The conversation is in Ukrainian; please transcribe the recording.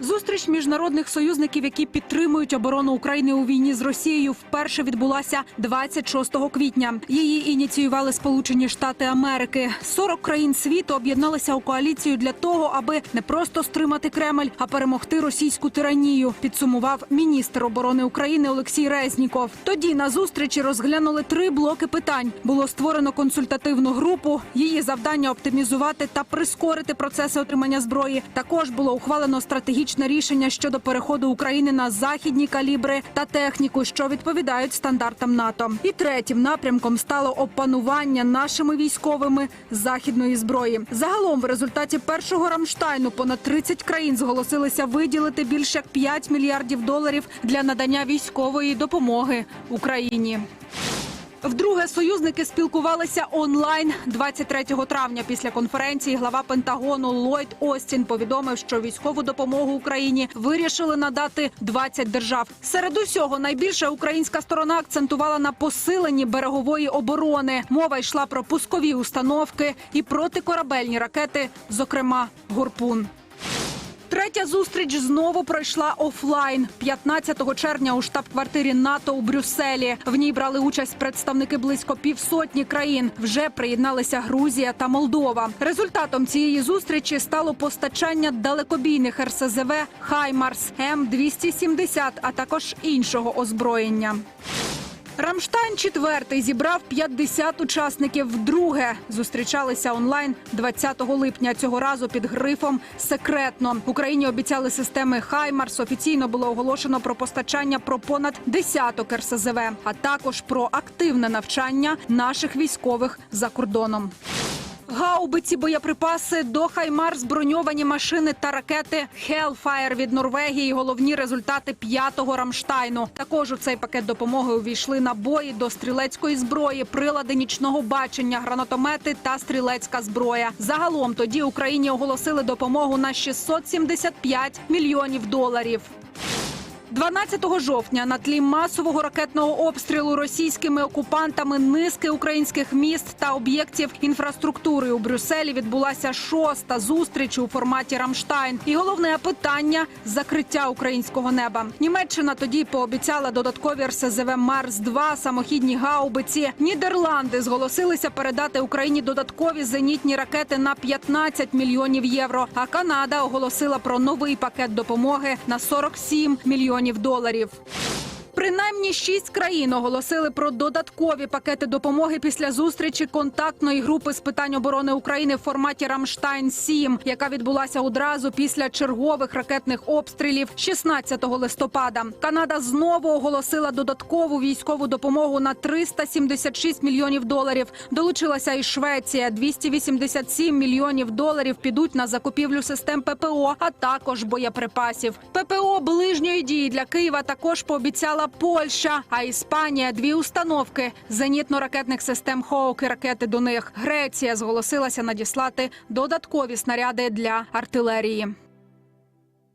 Зустріч міжнародних союзників, які підтримують оборону України у війні з Росією, вперше відбулася 26 квітня. Її ініціювали Сполучені Штати Америки. 40 країн світу об'єдналися у коаліцію для того, аби не просто стримати Кремль, а перемогти російську тиранію. Підсумував міністр оборони України Олексій Резніков. Тоді на зустрічі розглянули три блоки питань. Було створено консультативну групу. Її завдання оптимізувати та прискорити процеси отримання зброї. Також було ухвалено стратегічне рішення щодо переходу України на західні калібри та техніку, що відповідають стандартам НАТО. І третім напрямком стало опанування нашими військовими західної зброї. Загалом, в результаті першого Рамштайну понад 30 країн зголосилися виділити більше як 5 мільярдів доларів для надання військової допомоги Україні. Вдруге союзники спілкувалися онлайн 23 травня. Після конференції глава Пентагону Ллойд Остін повідомив, що військову допомогу Україні вирішили надати 20 держав. Серед усього найбільше українська сторона акцентувала на посиленні берегової оборони. Мова йшла про пускові установки і протикорабельні ракети, зокрема Горпун. Третя зустріч знову пройшла офлайн 15 червня у штаб-квартирі НАТО у Брюсселі. В ній брали участь представники близько півсотні країн. Вже приєдналися Грузія та Молдова. Результатом цієї зустрічі стало постачання далекобійних РСЗВ Хаймарс М270, а також іншого озброєння. Рамштайн четвертий зібрав 50 учасників. Вдруге зустрічалися онлайн 20 липня. Цього разу під грифом секретно Україні обіцяли системи Хаймарс. Офіційно було оголошено про постачання про понад десяток РСЗВ, а також про активне навчання наших військових за кордоном. Гаубиці, боєприпаси до Хаймарс, броньовані машини та ракети Hellfire від Норвегії. Головні результати п'ятого Рамштайну. Також у цей пакет допомоги увійшли набої до стрілецької зброї, прилади нічного бачення, гранатомети та стрілецька зброя. Загалом тоді Україні оголосили допомогу на 675 мільйонів доларів. 12 жовтня на тлі масового ракетного обстрілу російськими окупантами низки українських міст та об'єктів інфраструктури у Брюсселі відбулася шоста зустріч у форматі Рамштайн. І головне питання закриття українського неба. Німеччина тоді пообіцяла додаткові РСЗВ Марс 2 самохідні гаубиці. Нідерланди зголосилися передати Україні додаткові зенітні ракети на 15 мільйонів євро. А Канада оголосила про новий пакет допомоги на 47 мільйонів доларів. Принаймні шість країн оголосили про додаткові пакети допомоги після зустрічі контактної групи з питань оборони України в форматі Рамштайн 7 яка відбулася одразу після чергових ракетних обстрілів 16 листопада. Канада знову оголосила додаткову військову допомогу на 376 мільйонів доларів. Долучилася і Швеція. 287 мільйонів доларів підуть на закупівлю систем ППО, а також боєприпасів. ППО ближньої дії для Києва також пообіцяла Польща, а Іспанія дві установки зенітно-ракетних систем «Хоук» і ракети до них. Греція зголосилася надіслати додаткові снаряди для артилерії.